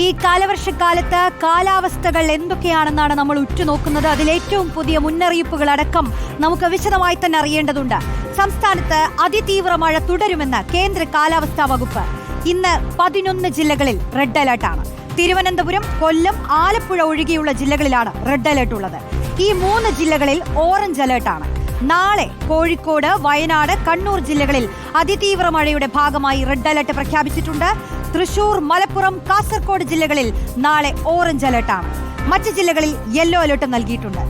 ഈ കാലവർഷക്കാലത്ത് കാലാവസ്ഥകൾ എന്തൊക്കെയാണെന്നാണ് നമ്മൾ ഉറ്റുനോക്കുന്നത്. അതിലേറ്റവും പുതിയ മുന്നറിയിപ്പുകൾ അടക്കം നമുക്ക് വിശദമായി തന്നെ അറിയേണ്ടതുണ്ട്. സംസ്ഥാനത്ത് അതിതീവ്ര മഴ തുടരുമെന്ന് കേന്ദ്ര കാലാവസ്ഥാ വകുപ്പ്. ഇന്ന് പതിനൊന്ന് ജില്ലകളിൽ റെഡ് അലർട്ടാണ് തിരുവനന്തപുരം കൊല്ലം ആലപ്പുഴ ഒഴികെയുള്ള ജില്ലകളിലാണ് റെഡ് അലർട്ട് ഉള്ളത്. ഈ മൂന്ന് ജില്ലകളിൽ ഓറഞ്ച് അലർട്ടാണ് നാളെ കോഴിക്കോട് വയനാട് കണ്ണൂർ ജില്ലകളിൽ അതിതീവ്ര മഴയുടെ ഭാഗമായി റെഡ് അലർട്ട് പ്രഖ്യാപിച്ചിട്ടുണ്ട്. തൃശൂർ മലപ്പുറം കാസർകോട് ജില്ലകളിൽ നാളെ ഓറഞ്ച് അലർട്ടാണ്. മറ്റ് ജില്ലകളിൽ യെല്ലോ അലർട്ട് നൽകിയിട്ടുണ്ട്.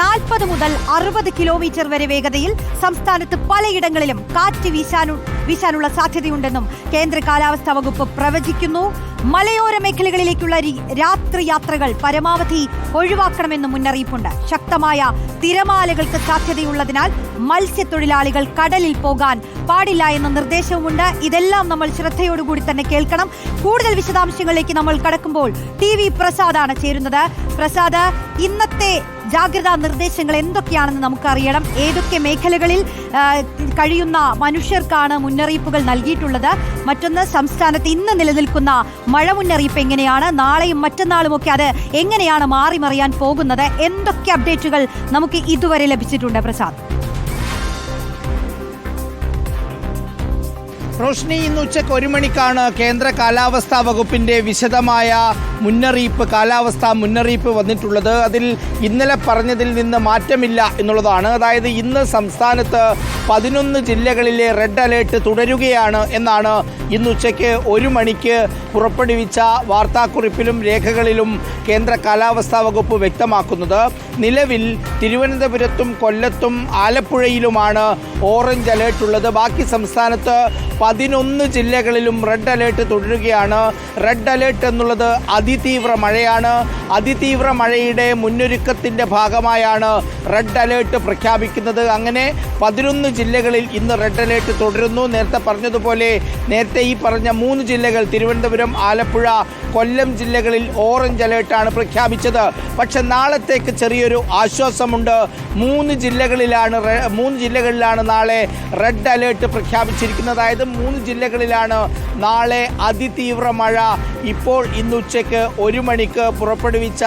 നാൽപ്പത് മുതൽ അറുപത് കിലോമീറ്റർ വരെ വേഗതയിൽ സംസ്ഥാനത്ത് പലയിടങ്ങളിലും കാറ്റ് വീശാനു വീശാനുള്ള സാധ്യതയുണ്ടെന്നും കേന്ദ്ര കാലാവസ്ഥാ വകുപ്പ് പ്രവചിക്കുന്നു. മലയോര മേഖലകളിലേക്കുള്ള രാത്രി യാത്രകൾ പരമാവധി ഒഴിവാക്കണമെന്നും മുന്നറിയിപ്പുണ്ട്. ശക്തമായ തിരമാലകൾക്ക് സാധ്യതയുള്ളതിനാൽ മത്സ്യത്തൊഴിലാളികൾ കടലിൽ പോകാൻ പാടില്ല എന്ന നിർദ്ദേശവുമുണ്ട്. ഇതെല്ലാം നമ്മൾ ശ്രദ്ധയോടുകൂടി തന്നെ കേൾക്കണം. കൂടുതൽ വിശദാംശങ്ങളിലേക്ക് നമ്മൾ കടക്കുമ്പോൾ ടി വി പ്രസാദാണ് ചേരുന്നത്. പ്രസാദ് ഇന്നത്തെ ജാഗ്രതാ നിർദ്ദേശങ്ങൾ എന്തൊക്കെയാണെന്ന് നമുക്കറിയണം. ഏതൊക്കെ മേഖലകളിൽ കഴിയുന്ന മനുഷ്യർക്കാണ് മുന്നറിയിപ്പുകൾ നൽകിയിട്ടുള്ളത്. മറ്റൊന്ന് സംസ്ഥാനത്ത് ഇന്ന് നിലനിൽക്കുന്ന മഴ മുന്നറിയിപ്പ് എങ്ങനെയാണ്? നാളെയും മറ്റന്നാളുമൊക്കെ അത് എങ്ങനെയാണ് മാറി മറിയാൻ പോകുന്നത്? എന്തൊക്കെ അപ്ഡേറ്റുകൾ നമുക്ക് ഇതുവരെ ലഭിച്ചിട്ടുണ്ട് പ്രസാദ്? റോഷ്നി ഇന്ന് ഉച്ചയ്ക്ക് ഒരു മണിക്കാണ് കേന്ദ്ര കാലാവസ്ഥാ വകുപ്പിന്റെ വിശദമായ മുന്നറിയിപ്പ് കാലാവസ്ഥാ മുന്നറിയിപ്പ് വന്നിട്ടുള്ളത്. അതിൽ ഇന്നലെ പറഞ്ഞതിൽ നിന്ന് മാറ്റമില്ല എന്നുള്ളതാണ്. അതായത് ഇന്ന് സംസ്ഥാനത്ത് പതിനൊന്ന് ജില്ലകളിലെ റെഡ് അലേർട്ട് തുടരുകയാണ് എന്നാണ് ഇന്ന് ഉച്ചയ്ക്ക് ഒരു മണിക്ക് പുറപ്പെടുവിച്ച വാർത്താക്കുറിപ്പിലും രേഖകളിലും കേന്ദ്ര കാലാവസ്ഥാ വകുപ്പ് വ്യക്തമാക്കുന്നത് നിലവിൽ തിരുവനന്തപുരത്തും കൊല്ലത്തും ആലപ്പുഴയിലുമാണ് ഓറഞ്ച് അലേർട്ട് ഉള്ളത്. ബാക്കി സംസ്ഥാനത്ത് പതിനൊന്ന് ജില്ലകളിലും റെഡ് അലേർട്ട് തുടരുകയാണ്. റെഡ് അലേർട്ട് എന്നുള്ളത് അതിതീവ്ര മഴയാണ്. അതിതീവ്ര മഴയുടെ മുന്നൊരുക്കത്തിന്റെ ഭാഗമായാണ് റെഡ് അലേർട്ട് പ്രഖ്യാപിക്കുന്നത്. അങ്ങനെ പതിനൊന്ന് ജില്ലകളിൽ ഇന്ന് റെഡ് അലേർട്ട് തുടരുന്നു. നേരത്തെ പറഞ്ഞതുപോലെ നേരത്തെ ഈ പറഞ്ഞ മൂന്ന് ജില്ലകൾ തിരുവനന്തപുരം ആലപ്പുഴ കൊല്ലം ജില്ലകളിൽ ഓറഞ്ച് അലേർട്ടാണ് പ്രഖ്യാപിച്ചത്. പക്ഷെ നാളത്തേക്ക് ചെറിയൊരു ആശ്വാസമുണ്ട്. മൂന്ന് ജില്ലകളിലാണ് മൂന്ന് ജില്ലകളിലാണ് നാളെ റെഡ് അലേർട്ട് പ്രഖ്യാപിച്ചിരിക്കുന്നത്. അതായത് മൂന്ന് ജില്ലകളിലാണ് നാളെ അതിതീവ്ര മഴ ഇപ്പോൾ ഇന്ന് ഉച്ചയ്ക്ക് ഒരു മണിക്ക് പുറപ്പെടുവിച്ച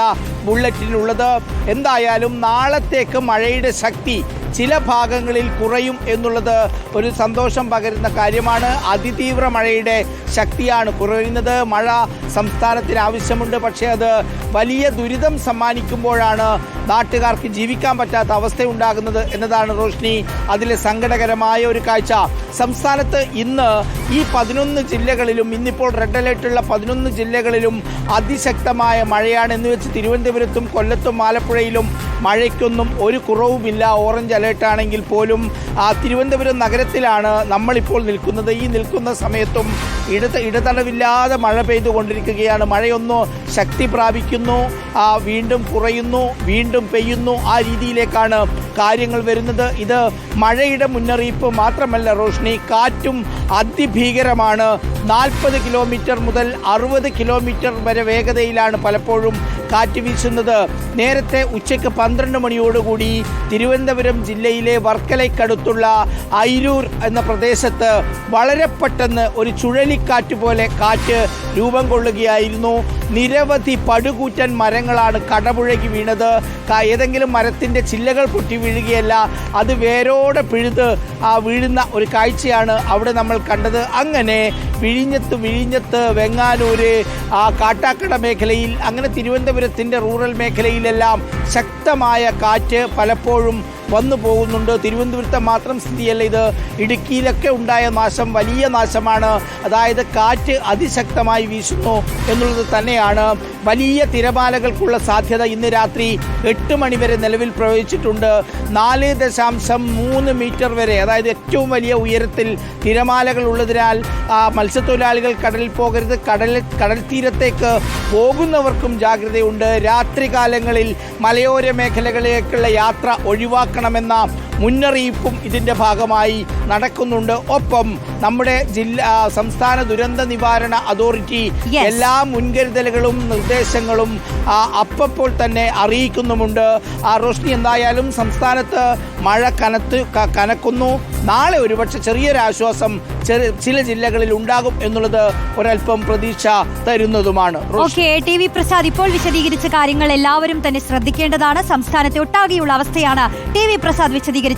ബുള്ളറ്റിനുള്ളത് എന്തായാലും നാളത്തേക്ക് മഴയുടെ ശക്തി ചില ഭാഗങ്ങളിൽ കുറയും എന്നുള്ളത് ഒരു സന്തോഷം പകരുന്ന കാര്യമാണ്. അതിതീവ്ര മഴയുടെ ശക്തിയാണ് കുറയുന്നത്. മഴ സംസ്ഥാനത്തിന് ആവശ്യമുണ്ട്. പക്ഷേ അത് വലിയ ദുരിതം സമ്മാനിക്കുമ്പോഴാണ് നാട്ടുകാർക്ക് ജീവിക്കാൻ പറ്റാത്ത അവസ്ഥ ഉണ്ടാകുന്നത് എന്നതാണ് റോഷ്നി അതിലെ സങ്കടകരമായ ഒരു കാഴ്ച. സംസ്ഥാനത്ത് ഇന്ന് ഈ പതിനൊന്ന് ജില്ലകളിലും ഇന്നിപ്പോൾ റെഡ് അലേർട്ടുള്ള പതിനൊന്ന് ജില്ലകളിലും അതിശക്തമായ മഴയാണ്. എന്ന് വെച്ച് തിരുവനന്തപുരത്തും കൊല്ലത്തും ആലപ്പുഴയിലും മഴയ്ക്കൊന്നും ഒരു കുറവുമില്ല. ഓറഞ്ച് അലേർട്ട് ആണെങ്കിൽ പോലും ആ തിരുവനന്തപുരം നഗരത്തിലാണ് നമ്മളിപ്പോൾ നിൽക്കുന്നത്. ഈ നിൽക്കുന്ന സമയത്തും ഇടത ഇടതടവില്ലാതെ മഴ പെയ്തുകൊണ്ടിരിക്കുകയാണ്. മഴയൊന്ന് ശക്തി പ്രാപിക്കുന്നു. വീണ്ടും കുറയുന്നു വീണ്ടും പെയ്യുന്നു. ആ രീതിയിലേക്കാണ് കാര്യങ്ങൾ വരുന്നത്. ഇത് മഴയുടെ മുന്നറിയിപ്പ് മാത്രമല്ല റോഷ്നി കാറ്റും അതിഭീകരമാണ്. നാൽപ്പത് കിലോമീറ്റർ മുതൽ അറുപത് കിലോമീറ്റർ വരെ വേഗതയിലാണ് പലപ്പോഴും കാറ്റ് വീശുന്നത് നേരത്തെ ഉച്ചയ്ക്ക് പന്ത്രണ്ട് മണിയോടുകൂടി തിരുവനന്തപുരം ജില്ലയിലെ വർക്കലയ്ക്കടുത്തുള്ള ഐരൂർ എന്ന പ്രദേശത്ത് വളരെ പെട്ടെന്ന് ഒരു ചുഴലിക്കാറ്റ് പോലെ കാറ്റ് രൂപം കൊള്ളുകയായിരുന്നു. നിരവധി പടുകൂറ്റൻ മരങ്ങളാണ് കടപുഴകി വീണത്. ഏതെങ്കിലും മരത്തിന്റെ ചില്ലകൾ പൊട്ടി വീഴുകയല്ല അത് വേരോടെ പിഴുത് ആ വീഴുന്ന ഒരു കാഴ്ചയാണ് അവിടെ നമ്മൾ കണ്ടത്. അങ്ങനെ വിഴിഞ്ഞത്ത് വിഴിഞ്ഞത്ത് വെങ്ങാനൂര് ആ കാട്ടാക്കട മേഖലയിൽ അങ്ങനെ തിരുവനന്തപുരത്തിന്റെ റൂറൽ മേഖലയിലെല്ലാം ശക്തമായ കാറ്റ് പലപ്പോഴും വന്നു പോകുന്നുണ്ട്. തിരുവനന്തപുരത്തെ മാത്രം സ്ഥിതിയല്ല ഇത്. ഇടുക്കിയിലൊക്കെ ഉണ്ടായ നാശം വലിയ നാശമാണ്. അതായത് കാറ്റ് അതിശക്തമായി വീശുന്നു എന്നുള്ളത് തന്നെയാണ്. വലിയ തിരമാലകൾക്കുള്ള സാധ്യത ഇന്ന് രാത്രി എട്ട് മണിവരെ നിലവിൽ പ്രവചിച്ചിട്ടുണ്ട് നാല് ദശാംശം മൂന്ന് മീറ്റർ വരെ അതായത് ഏറ്റവും വലിയ ഉയരത്തിൽ തിരമാലകൾ ഉള്ളതിനാൽ മത്സ്യത്തൊഴിലാളികൾ കടലിൽ പോകരുത്. കടൽ കടൽ തീരത്തേക്ക് പോകുന്നവർക്കും ജാഗ്രതയുണ്ട്. രാത്രി കാലങ്ങളിൽ മലയോര മേഖലകളിലേക്കുള്ള യാത്ര ഒഴിവാക്കണമെന്ന മുന്നറിയിപ്പും ഇതിന്റെ ഭാഗമായി നടക്കുന്നുണ്ട്. ഒപ്പം നമ്മുടെ ജില്ലാ സംസ്ഥാന ദുരന്ത നിവാരണ അതോറിറ്റി എല്ലാ മുൻകരുതലുകളും നിർദ്ദേശങ്ങളും അപ്പപ്പോൾ തന്നെ അറിയിക്കുന്നുമുണ്ട്. ആ റോഷ്നി എന്തായാലും സംസ്ഥാനത്ത് മഴ കനത്ത് കനക്കുന്നു. നാളെ ഒരുപക്ഷെ ചെറിയൊരാശ്വാസം ചെറിയ ചില ജില്ലകളിൽ ഉണ്ടാകും എന്നുള്ളത് ഒരല്പം പ്രതീക്ഷ തരുന്നതുമാണ്. ഓക്കെ ടി വി പ്രസാദ് ഇപ്പോൾ വിശദീകരിച്ച കാര്യങ്ങൾ എല്ലാവരും തന്നെ ശ്രദ്ധിക്കേണ്ടതാണ്. സംസ്ഥാനത്തെ ഒട്ടാകെയുള്ള അവസ്ഥയാണ് ടി വി പ്രസാദ് വിശദീകരിച്ചത്.